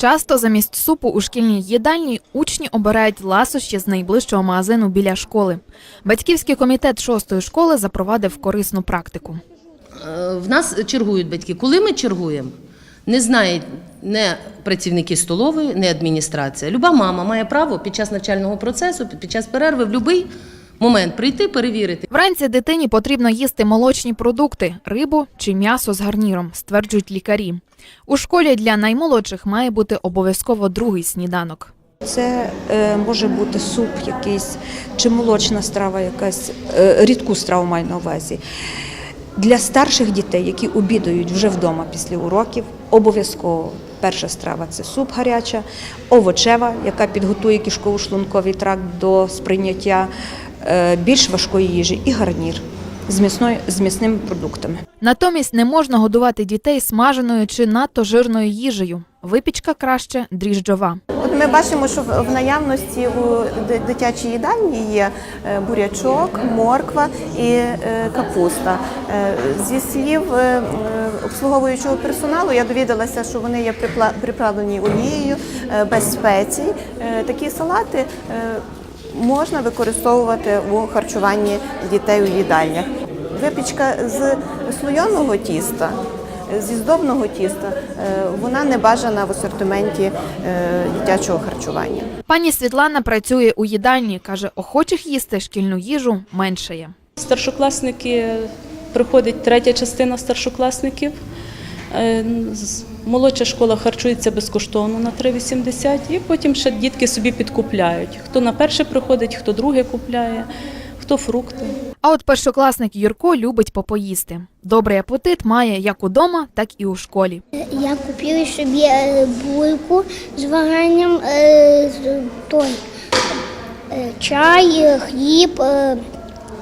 Часто замість супу у шкільній їдальні учні обирають ласощі з найближчого магазину біля школи. Батьківський комітет шостої школи запровадив корисну практику. Е, В нас чергують батьки. Коли ми чергуємо, не знають не працівники столової, не адміністрація. Люба мама має право під час навчального процесу, під час перерви в будь-який момент прийти, перевірити. Вранці дитині потрібно їсти молочні продукти, рибу чи м'ясо з гарніром, стверджують лікарі. У школі для наймолодших має бути обов'язково другий сніданок. Це е, може бути суп якийсь чи молочна страва, якась е, рідку страву маю на увазі. Для старших дітей, які обідають вже вдома після уроків, обов'язково перша страва це суп гаряча, овочева, яка підготує кишково-шлунковий тракт до сприйняття більш важкої їжі, і гарнір з, м'ясною, з м'ясними продуктами. Натомість не можна годувати дітей смаженою чи надто жирною їжею. Випічка краще дріжджова. От ми бачимо, що в наявності у дитячій їдальні є е, бурячок, морква і е, капуста. Е, Зі слів е, е, обслуговуючого персоналу я довідалася, що вони є приправлені олією, е, без спецій. Е, Такі салати е, можна використовувати у харчуванні дітей у їдальнях. Випічка з слойоного тіста. Зі здобного тіста е, вона не бажана в асортименті е, дитячого харчування. Пані Світлана працює у їдальні. каже, охочих їсти шкільну їжу меншає. Старшокласники приходить третя частина старшокласників. Молодша школа харчується безкоштовно на 3,80 і потім ще дітки собі підкупляють. Хто на перше приходить, хто друге купляє, хто фрукти. А от першокласник Юрко любить попоїсти. Добрий апетит має як удома, так і у школі. Я купила собі е, булку з варенням, е, той, е, чай, хліб.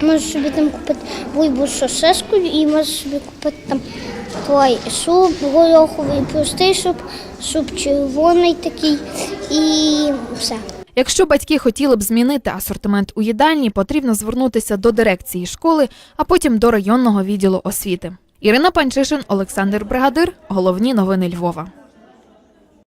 Можу собі там купити бульбу з сосискою і можу собі купити там той суп гороховий, простий суп, суп червоний такий і все. Якщо батьки хотіли б змінити асортимент у їдальні, потрібно звернутися до дирекції школи, а потім до районного відділу освіти. Ірина Панчишин, Олександр Бригадир. Головні новини Львова.